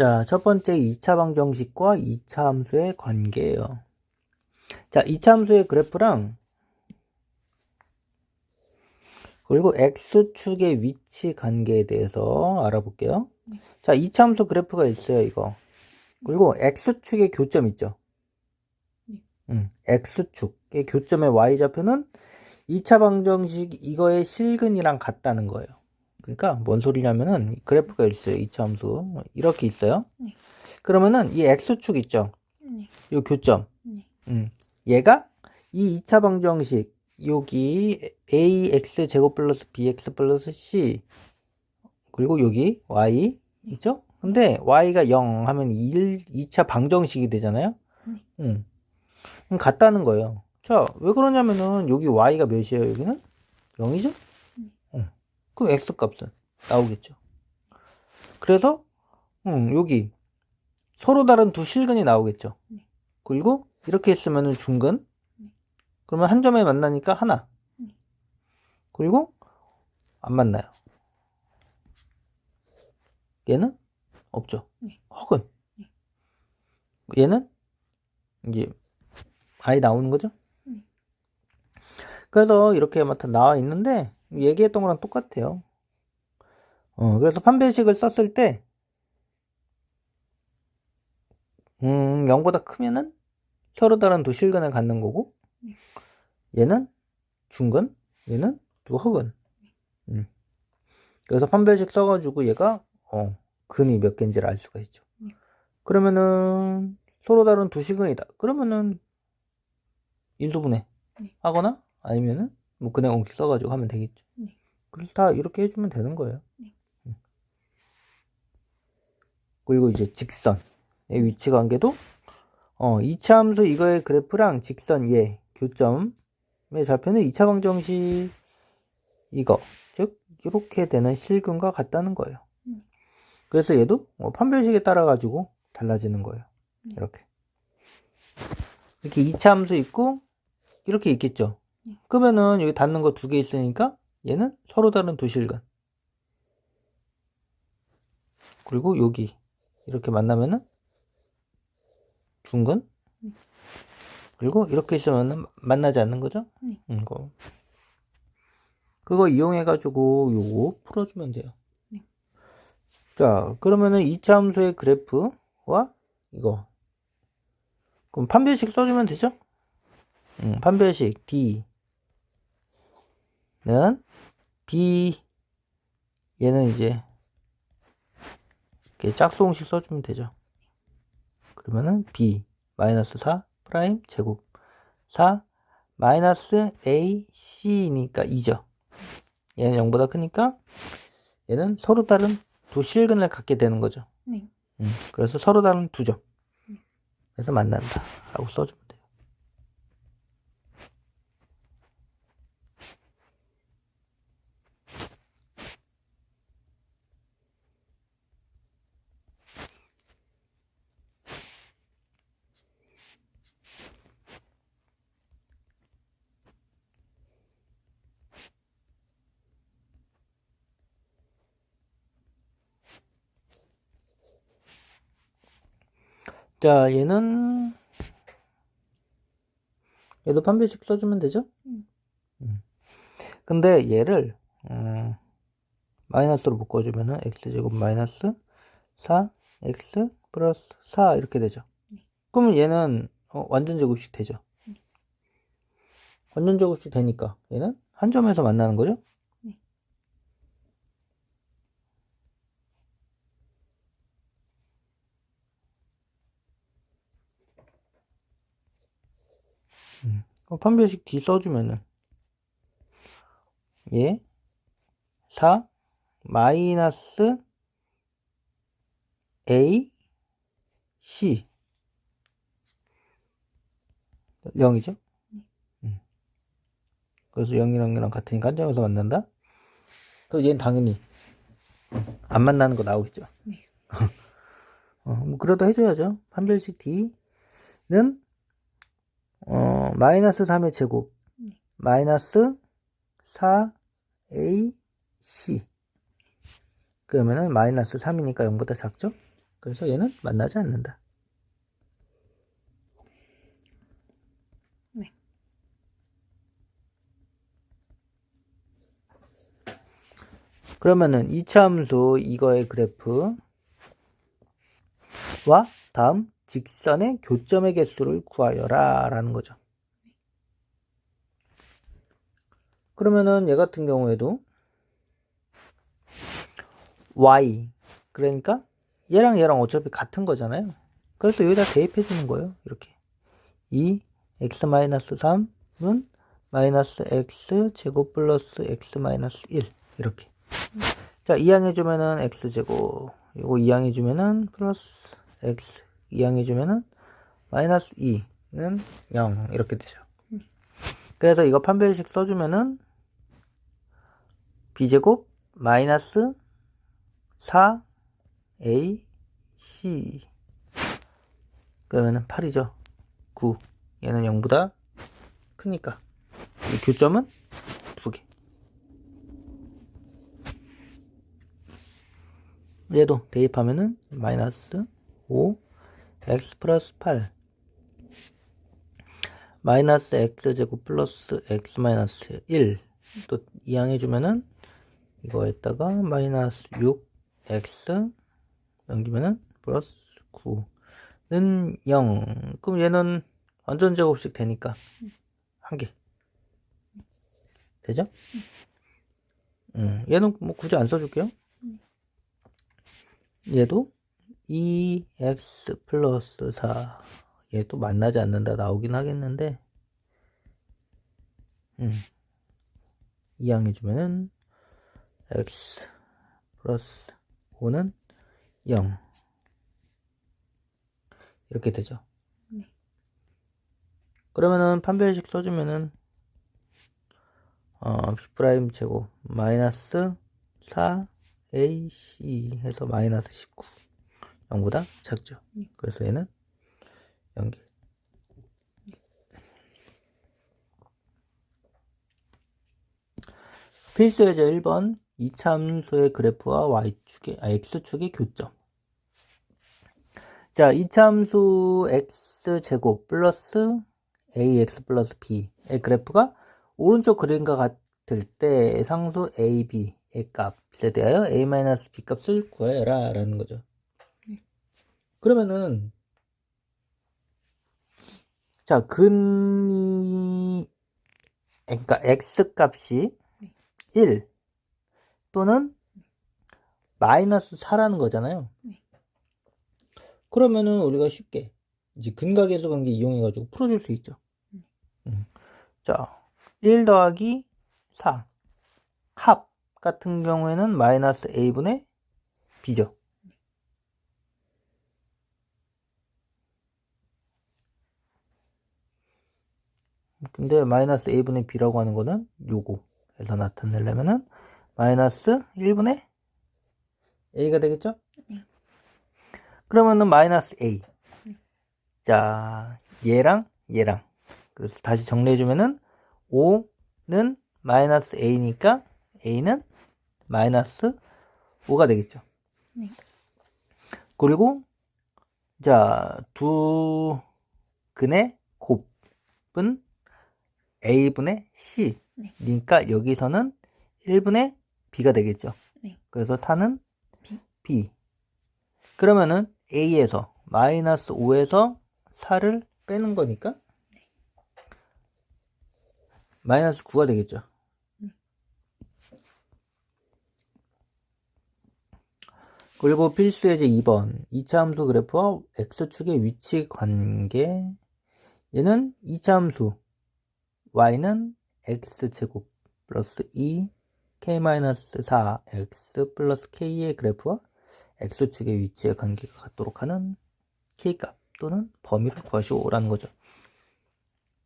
자, 첫 번째 2차 방정식과 2차 함수의 관계예요. 자, 2차 함수의 그래프랑 그리고 x축의 위치 관계에 대해서 알아볼게요. 자, 2차 함수 그래프가 있어요, 이거. 그리고 x축의 교점 있죠? 음, x축의 교점의 y좌표는 2차 방정식 이거의 실근이랑 같다는 거예요. 그러니까 뭔 소리냐면은 그래프가 있어요. 2차 함수. 이렇게 있어요. 네. 그러면은 이 x축 있죠? 네. 요 교점. 네. 음. 얘가 이 2차 방정식 여기 ax 제곱 플러스 bx 플러스 c 그리고 여기 y 있죠? 근데 y가 0 하면 1, 2차 방정식이 되잖아요? 네. 음. 같다는 거예요. 자, 왜 그러냐면은 여기 y가 몇이에요? 여기는 0이죠? 어. 그럼 x 값은 나오겠죠. 그래서 음, 여기 서로 다른 두 실근이 나오겠죠. 네. 그리고 이렇게 했으면은 중근. 네. 그러면 한 점에 만나니까 하나. 네. 그리고 안 만나요. 얘는 없죠. 네. 혹은 네. 얘는 이제 아예 나오는 거죠. 네. 그래서 이렇게 막다 나와 있는데 얘기했던 거랑 똑같아요. 어, 그래서 판별식을 썼을 때 음, 0보다 크면은 서로 다른 두 실근을 갖는 거고 네. 얘는 중근, 얘는 두 허근. 음. 그래서 판별식 써가지고 얘가 어, 근이 몇 개인지를 알 수가 있죠. 네. 그러면은 서로 다른 두 실근이다. 그러면은 인수분해 네. 하거나 아니면은 뭐 그냥 옹기 써가지고 하면 되겠죠. 네. 그래서 다 이렇게 해주면 되는 거예요. 네. 음. 그리고 이제 직선의 위치 관계도 어, 2차 함수 이거의 그래프랑 직선 얘 교점의 좌표는 2차 방정식 이거 즉 이렇게 되는 실근과 같다는 거예요. 음. 그래서 얘도 어, 판별식에 따라 가지고 달라지는 거예요. 음. 이렇게 이렇게 2차 함수 있고 이렇게 있겠죠. 네. 그러면은 여기 닿는 거 두 개 있으니까 얘는 서로 다른 두 실근. 그리고 여기 이렇게 만나면은 중근. 네. 그리고 이렇게 있으면은 만나지 않는 거죠? 네. 음, 이거. 그거 이용해 가지고 요거 풀어주면 돼요. 네. 자, 그러면은 2차 함수의 그래프와 이거. 그럼 판별식 써주면 되죠? 음, 판별식 B 는 B 얘는 이제 짝수공식 써주면 되죠. 그러면은 B 마이너스 4 프라임 제곱 4 마이너스 A C니까 2죠. 얘는 0보다 크니까 얘는 서로 다른 두 실근을 갖게 되는 거죠. 네. 음, 그래서 서로 다른 두 점. 네. 그래서 만난다. 라고 써주 자, 얘는 얘도 판별식 써주면 되죠? 음. 음. 근데 얘를 음, 마이너스로 묶어주면은 x제곱 마이너스 4 x 플러스 4 이렇게 되죠. 네. 그러면 얘는 어, 완전 제곱식 되죠. 네. 완전 제곱식 되니까 얘는 한 점에서 만나는 거죠. 네. 음. 그럼 판별식 D 써주면은 얘4 마이너스 A C 0이죠? 음. 그래서 0이랑 0이랑 같으니까 한 점에서 만난다? 그래서 얘는 당연히 안 만나는 거 나오겠죠? 네. 어, 뭐 그래도 해줘야죠. 판별식 D는 어, 마이너스 3의 제곱 네. 마이너스 4AC 그러면은 마이너스 3이니까 0보다 작죠? 그래서 얘는 만나지 않는다. 네. 그러면은 이차 함수 이거의 그래프와 다음 직선의 교점의 개수를 구하여라 라는 거죠. 그러면은 얘 같은 경우에도 y 그러니까 얘랑 얘랑 어차피 같은 거잖아요. 그래서 여기다 대입해 주는 거예요. 이렇게 2 x-3은 마이너스 x 제곱 플러스 x 마이너스 1 이렇게 자 이항해 주면은 x 제곱 이거 이항해 주면은 플러스 x 이항해 주면은 마이너스 2는 0 이렇게 되죠. 그래서 이거 판별식 써주면은 b제곱 마이너스 4 a c 그러면은 8이죠. 9 얘는 0보다 크니까 이 교점은 두 개. 얘도 대입하면은 마이너스 5 x 플러스 8 마이너스 x 제곱 플러스 x 마이너스 1또 이항해 주면은 이거에다가 마이너스 6x 넘기면은 플러스 9는 0 그럼 얘는 완전 제곱식 되니까 한 개. 되죠? 음, 얘는 뭐 굳이 안 써줄게요. 얘도 2x 플러스 4 얘도 만나지 않는다 나오긴 하겠는데 음, 이항해 주면은 x 플러스 5는 0 이렇게 되죠. 네. 그러면은 판별식 써주면은 어, b 프라임 제곱 마이너스 4 ac 해서 마이너스 19 0보다 작죠. 네. 그래서 얘는 연계 필수 예제 1번 이차함수의 그래프와 y축의 아, x축의 교점. 자 이차함수 x제곱 플러스 ax 플러스 b의 그래프가 오른쪽 그림과 같을 때 상수 a, b의 값에 대하여 a-b 값을 구해라 라는 거죠 그러면은 자 근이 그러니까 x 값이 1 또는 마이너스 4라는 거잖아요. 네. 그러면은 우리가 쉽게 이제 근각계수 관계 이용해 가지고 풀어줄 수 있죠. 네. 음. 자, 1 더하기 4 합 같은 경우에는 마이너스 a분의 b죠. 근데 마이너스 a분의 b라고 하는 거는 요거에서 나타내려면은 마이너스 1분의 a가 되겠죠? 네. 그러면은 마이너스 a. 네. 자, 얘랑 얘랑. 그래서 다시 정리해주면은 5는 마이너스 a니까 a는 마이너스 5가 되겠죠. 네. 그리고 자, 두 근의 곱은 a분의 c. 네. 니까 여기서는 1분의 b가 되겠죠. 네. 그래서 4는 B. b. 그러면은 a에서 마이너스 5에서 4를 빼는 거니까 마이너스 9가 되겠죠. 네. 그리고 필수 예제 2번 2차 함수 그래프와 x축의 위치 관계 얘는 2차 함수 y는 x제곱 플러스 2 k-4x 플러스 k의 그래프와 x축의 위치의 관계가 같도록 하는 k값 또는 범위를 구하시오라는 거죠.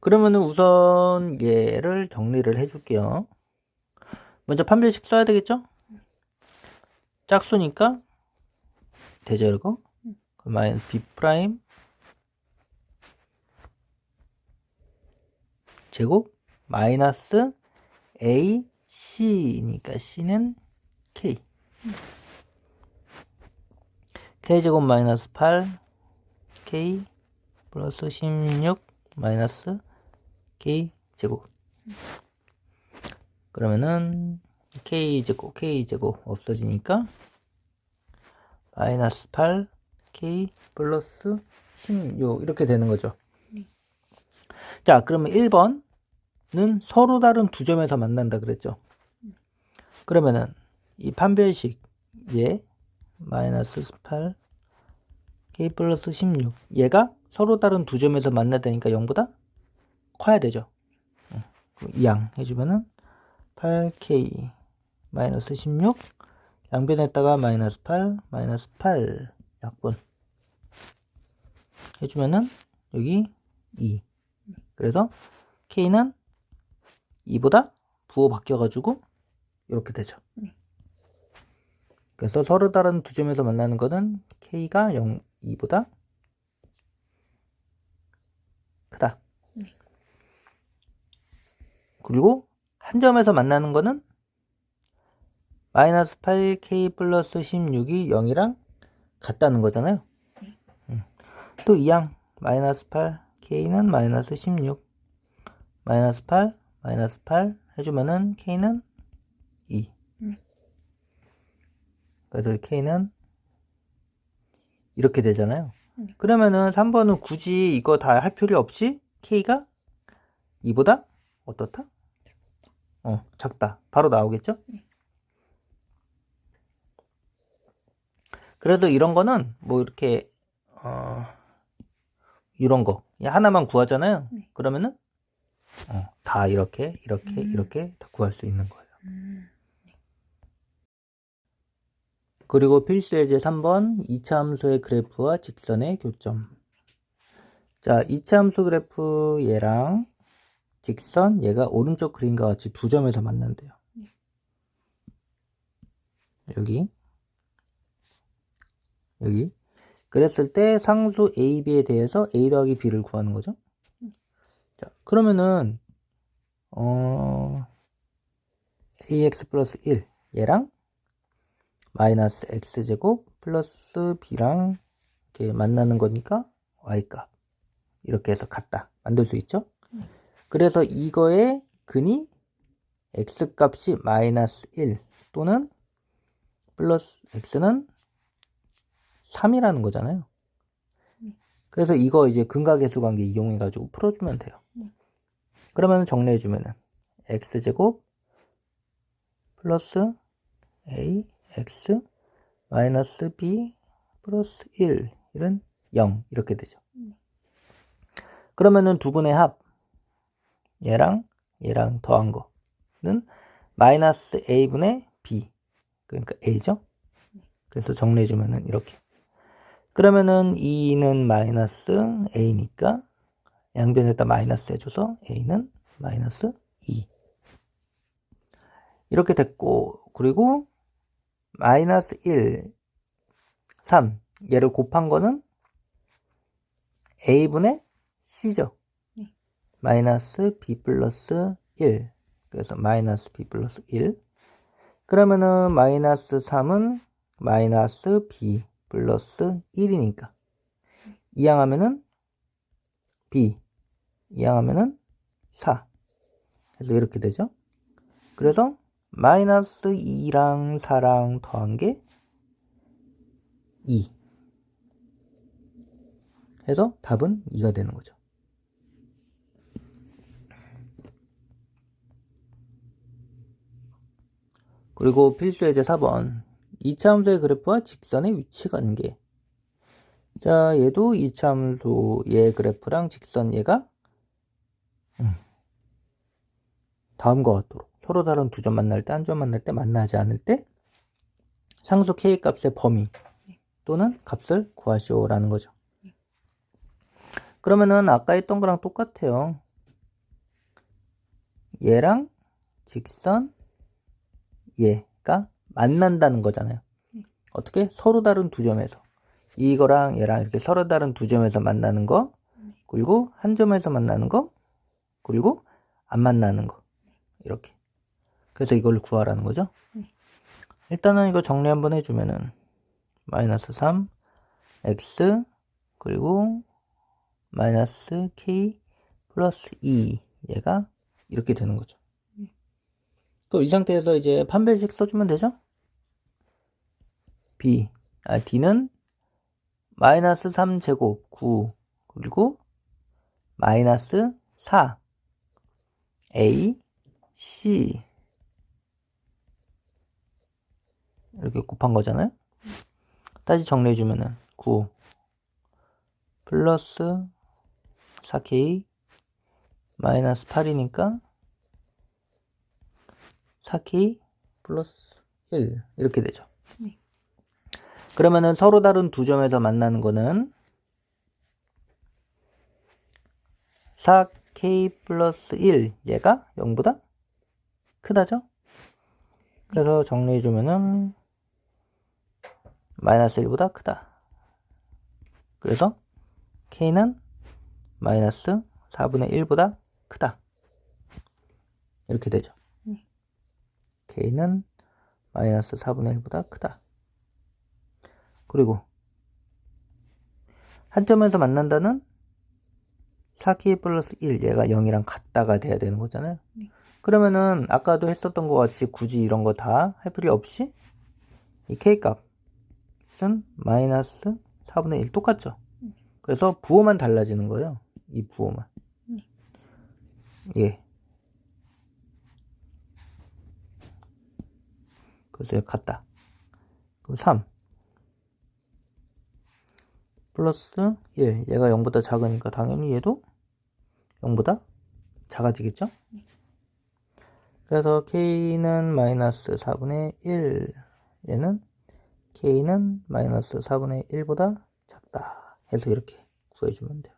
그러면은 우선 얘를 정리를 해줄게요. 먼저 판별식 써야 되겠죠? 짝수니까 되죠 이거? 그러면 b 프라임 제곱 마이너스 a c니까 c는 k. K제곱 마이너스 8 k 플러스 16 마이너스 k제곱. 그러면은 k제곱 k제곱 없어지니까 마이너스 8 k 플러스 16 이렇게 되는 거죠. 자 그러면 1번 은 서로 다른 두 점에서 만난다 그랬죠. 그러면은 이 판별식 얘 마이너스 8 k 플러스 16 얘가 서로 다른 두 점에서 만나다니까 0보다 커야 되죠. 어, 이양 해주면은 8k 마이너스 16 양변에다가 마이너스 8 마이너스 8 약분 해주면은 여기 2 그래서 k는 2보다 부호 바뀌어가지고 이렇게 되죠. 그래서 서로 다른 두 점에서 만나는 거는 k가 0, 2보다 크다. 그리고 한 점에서 만나는 거는 마이너스 8k 플러스 16이 0이랑 같다는 거잖아요. 음. 또 이양 마이너스 8k는 마이너스 16 마이너스 8 마이너스 8 해주면은 k는 2 그래서 k는 이렇게 되잖아요. 그러면은 3번은 굳이 이거 다 할 필요 없이 k가 2보다 어떻다? 어, 작다. 바로 나오겠죠? 그래서 이런 거는 뭐 이렇게 어, 이런 거 하나만 구하잖아요. 네. 그러면은 어, 다 이렇게 이렇게 음. 이렇게 다 구할 수 있는 거예요. 음. 그리고 필수 예제 3번 2차 함수의 그래프와 직선의 교점. 자, 2차 함수 그래프 얘랑 직선 얘가 오른쪽 그림과 같이 두 점에서 만난대요. 네. 여기 여기 그랬을 때 상수 A, B에 대해서 A 더하기 B를 구하는 거죠. 음. 자, 그러면은 어 AX 플러스 1 얘랑 마이너스 x제곱 플러스 b랑 이렇게 만나는 거니까 y값 이렇게 해서 같다 만들 수 있죠 네. 그래서 이거의 근이 x값이 마이너스 1 또는 플러스 x는 3이라는 거잖아요 네. 그래서 이거 이제 근각계수 관계 이용해 가지고 풀어주면 돼요 네. 그러면 정리해 주면은 x제곱 플러스 a x 마이너스 b 플러스 1 이런 0 이렇게 되죠. 음. 그러면은 두 분의 합 얘랑 얘랑 더한 거는 마이너스 a분의 b 그러니까 a죠. 그래서 정리해 주면은 이렇게 그러면은 2는 마이너스 a니까 양변에다 마이너스 해줘서 a는 마이너스 2 이렇게 됐고 그리고 마이너스 1, 3 얘를 곱한 거는 a분의 c죠. 네. 마이너스 b 플러스 1 그래서 마이너스 b 플러스 1 그러면은 마이너스 3은 마이너스 b 플러스 1이니까 이항하면은 b 이항하면은 4 그래서 이렇게 되죠. 그래서 마이너스 2랑 4랑 더한 게 2. 해서 답은 2가 되는 거죠. 그리고 필수 예제 4번. 2차 함수의 그래프와 직선의 위치 관계. 자, 얘도 2차 함수 얘 그래프랑 직선 얘가 음, 다음과 같도록 서로 다른 두 점 만날 때, 한 점 만날 때, 만나지 않을 때 상수 k 값의 범위 또는 값을 구하시오라는 거죠. 그러면은 아까 했던 거랑 똑같아요. 얘랑 직선 얘가 만난다는 거잖아요. 네. 어떻게? 서로 다른 두 점에서 이거랑 얘랑 이렇게 서로 다른 두 점에서 만나는 거 네. 그리고 한 점에서 만나는 거 그리고 안 만나는 거 이렇게 그래서 이걸 구하라는 거죠 네. 일단은 이거 정리 한번 해주면은 마이너스 3 x 그리고 마이너스 k 플러스 2 얘가 이렇게 되는 거죠. 또 이 상태에서 이제 판별식 써주면 되죠? B 아 d는 마이너스 3제곱 9 그리고 마이너스 4 a c 이렇게 곱한 거잖아요. 다시 정리해 주면은 9 플러스 4k 마이너스 8이니까 4k 플러스 1 이렇게 되죠. 네. 그러면은 서로 다른 두 점에서 만나는 거는 4k 플러스 1 얘가 0보다 크다죠? 그래서 정리해주면은 마이너스 1보다 크다. 그래서 k는 마이너스 4분의 1보다 크다. 이렇게 되죠. 네. k는 마이너스 4분의 1보다 크다. 그리고 한 점에서 만난다는 4k 플러스 1 얘가 0이랑 같다가 돼야 되는 거잖아요. 네. 그러면은 아까도 했었던 것 같이 굳이 이런 거 다 할 필요 없이 이 k 값은 마이너스 4분의 1 똑같죠. 네. 그래서 부호만 달라지는 거예요. 이 부호만. 네. 예. 그래서 같다. 그럼 3 플러스 1 얘가 0보다 작으니까 당연히 얘도 0보다 작아지겠죠? 그래서 k는 마이너스 4분의 1 얘는 k는 마이너스 4분의 1보다 작다 해서 이렇게 구해주면 돼요.